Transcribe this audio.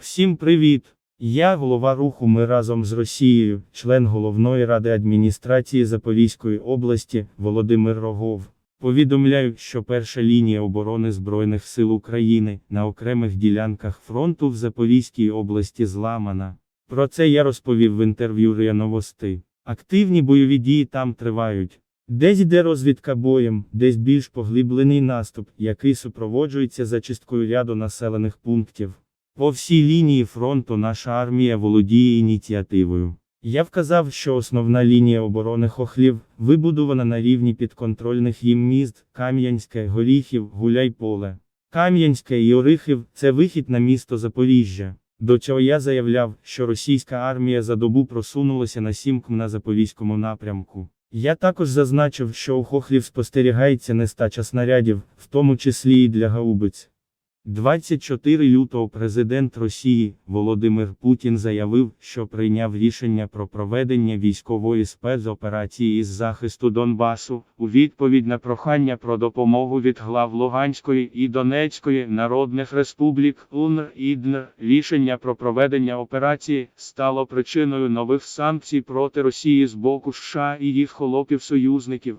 Всім привіт! Я голова руху Ми разом з Росією, член головної ради адміністрації Запорізької області Володимир Рогов. Повідомляю, що перша лінія оборони Збройних сил України на окремих ділянках фронту в Запорізькій області зламана. Про це я розповів в інтерв'ю РИА Новости. Активні бойові дії там тривають. Десь йде розвідка боєм, десь більш поглиблений наступ, який супроводжується зачисткою ряду населених пунктів. По всій лінії фронту наша армія володіє ініціативою. Я вказав, що основна лінія оборони хохлів вибудована на рівні підконтрольних їм міст Кам'янське, Горіхів, Гуляйполе. Кам'янське і Орихів це вихід на місто Запоріжжя. До цього я заявляв, що російська армія за добу просунулася на 7 км на Запорізькому напрямку. Я також зазначив, що у хохлів спостерігається нестача снарядів, в тому числі і для гаубиць. 24 лютого президент Росії Володимир Путін заявив, що прийняв рішення про проведення військової спецоперації із захисту Донбасу у відповідь на прохання про допомогу від глав Луганської і Донецької народних республік УНР і ДНР. Рішення про проведення операції стало причиною нових санкцій проти Росії з боку США і їх холопів-союзників.